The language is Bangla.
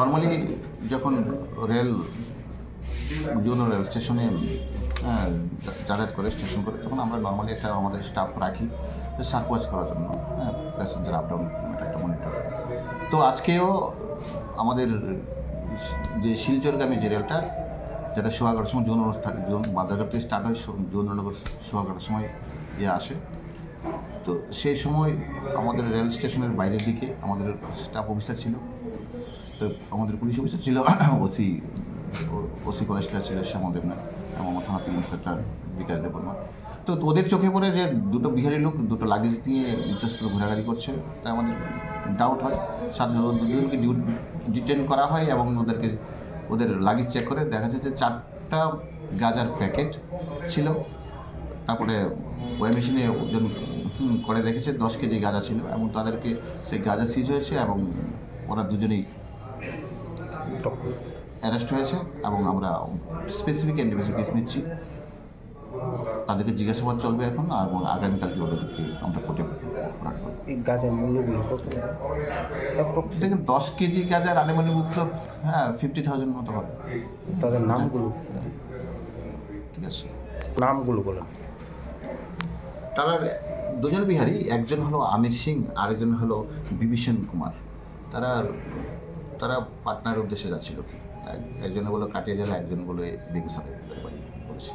নর্মালি যখন রেল যৌন রেল স্টেশনে হ্যাঁ, যাতায়াত করে স্টেশন করে তখন আমরা নর্মালি একটা আমাদের স্টাফ রাখি সার্চ ওয়াচ করার জন্য হ্যাঁ প্যাসেঞ্জার আপ ডাউন একটা মনিটর তো আজকেও আমাদের যে শিলচরগামী যে রেলটা যেটা সোহাগার সময় জৌন থাকে জৌন মাদারগার থেকে স্টার্ট হয় যৌননগর সোহাগার সময় যে আসে। তো সেই সময় আমাদের রেল স্টেশনের বাইরের দিকে আমাদের স্টাফ অফিসার ছিল। তো আমাদের পুলিশ অফিসার ছিল, ওসি ওসি কলেজটা ছিল শ্যামদেব না এবং থানা তিন ইন্সপেক্টর বিকাশ দেববর্মা। তো ওদের চোখে পড়ে যে দুটো বিহারি লোক, দুটো লাগেজ নিয়ে ইতস্তত ঘোরাঘুরি করছে তাই আমাদের ডাউট হয়। সাথে দুজনকে ডিটেন করা হয় এবং ওদেরকে, ওদের লাগেজ চেক করে দেখা যাচ্ছে যে চারটা গাজার প্যাকেট ছিল। তারপরে ওই মেশিনে ওজন করে দেখেছে দশ কেজি গাঁজা ছিল এবং তাদেরকে সেই গাঁজা সিজ হয়েছে এবং ওরা দুজনেই অ্যারেস্ট হয়েছে এবং আমরা স্পেসিফিক ইনভেস্টিগেশন নিচ্ছি। তাদেরকে জিজ্ঞাসাবাদ চলবে এখন এবং আগামীকালকে ওদেরকে আমরা কোর্টে এই গাছের মূল্যগুলো কত? অ্যাপ্রক্স দেখুন দশ কেজি গাঁজার আনুমানিক বুক তো হ্যাঁ ফিফটি থাউজেন্ড মতো হবে। তাদের নামগুলো? ঠিক আছে। নামগুলো বলেন। তারা দুজন বিহারি একজন হলো আমির সিং আরেকজন হলো বিভীষণ কুমার। তারা তারা পাটনার উদ্দেশ্যে যাচ্ছিল। কি একজনে বলো কাটিয়ে জেলা একজন বলে বেগুসরাই বলেছে।